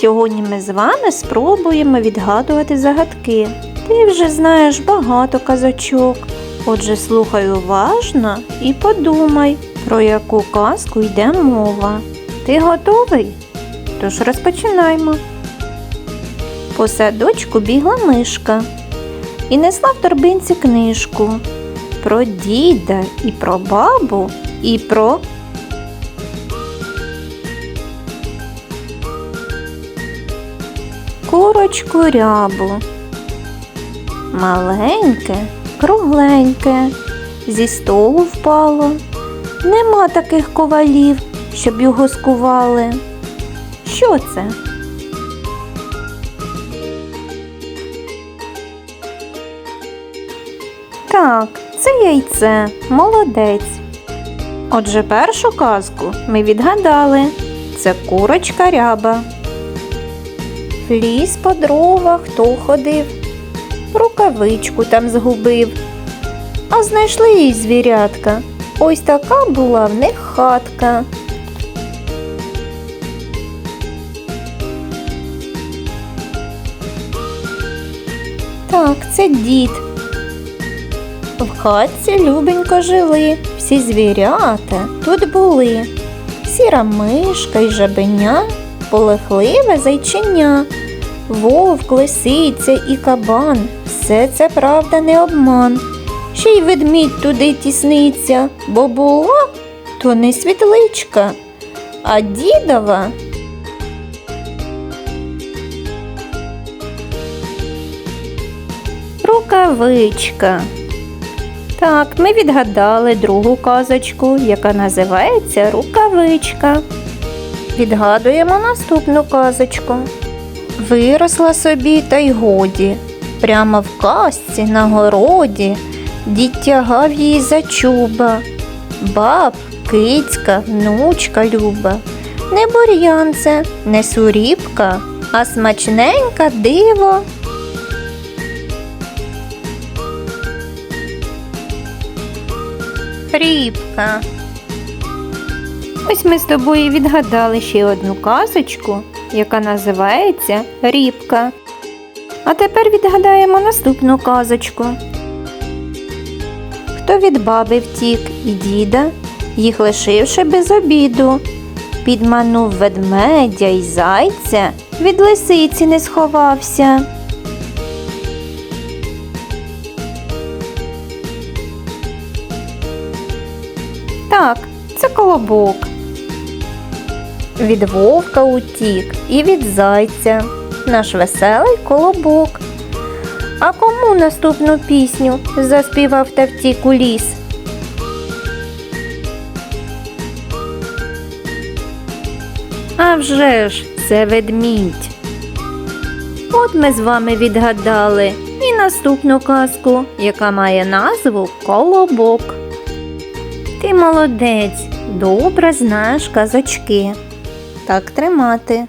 Сьогодні ми з вами спробуємо відгадувати загадки. Ти вже знаєш багато казочок. Отже, слухай уважно і подумай, про яку казку йде мова. Ти готовий? Тож розпочинаймо. По садочку бігла мишка і несла в торбинці книжку про діда і про бабу, і про курочку рябу. Маленьке, кругленьке, зі столу впало. Нема таких ковалів, щоб його скували. Що це? Так, це яйце, молодець. Отже, першу казку ми відгадали. Це курочка ряба. Ліс по дровах хто ходив, рукавичку там згубив. А знайшли їй звірятка. Ось така була в них хатка. Так, це дід. В хатці любенько жили, всі звірята тут були. Сіра мишка й жабеня, полехливе зайчиня, вовк, лисиця і кабан. Все це правда не обман. Ще й ведмідь туди тісниться, бо була то не світличка, а дідова. Рукавичка. Так, ми відгадали другу казочку, яка називається Рукавичка. Відгадуємо наступну казочку. Виросла собі та й годі. Прямо в казці на городі дід тягав її за чуба. Баб, кицька, внучка люба. Не бур'ян це, не суріпка, а смачненька диво. Рібка. Ось ми з тобою відгадали ще одну казочку, яка називається Рібка. А тепер відгадаємо наступну казочку. Хто від баби втік і діда, їх лишивши без обіду, підманув ведмедя й зайця, від лисиці не сховався. Так, це колобок. Від вовка утік і від зайця. Наш веселий колобок. А кому наступну пісню заспівав та втік у ліс? А вже ж, це ведмідь. От ми з вами відгадали і наступну казку, яка має назву Колобок. Ти молодець, добре знаєш казочки. Так тримати.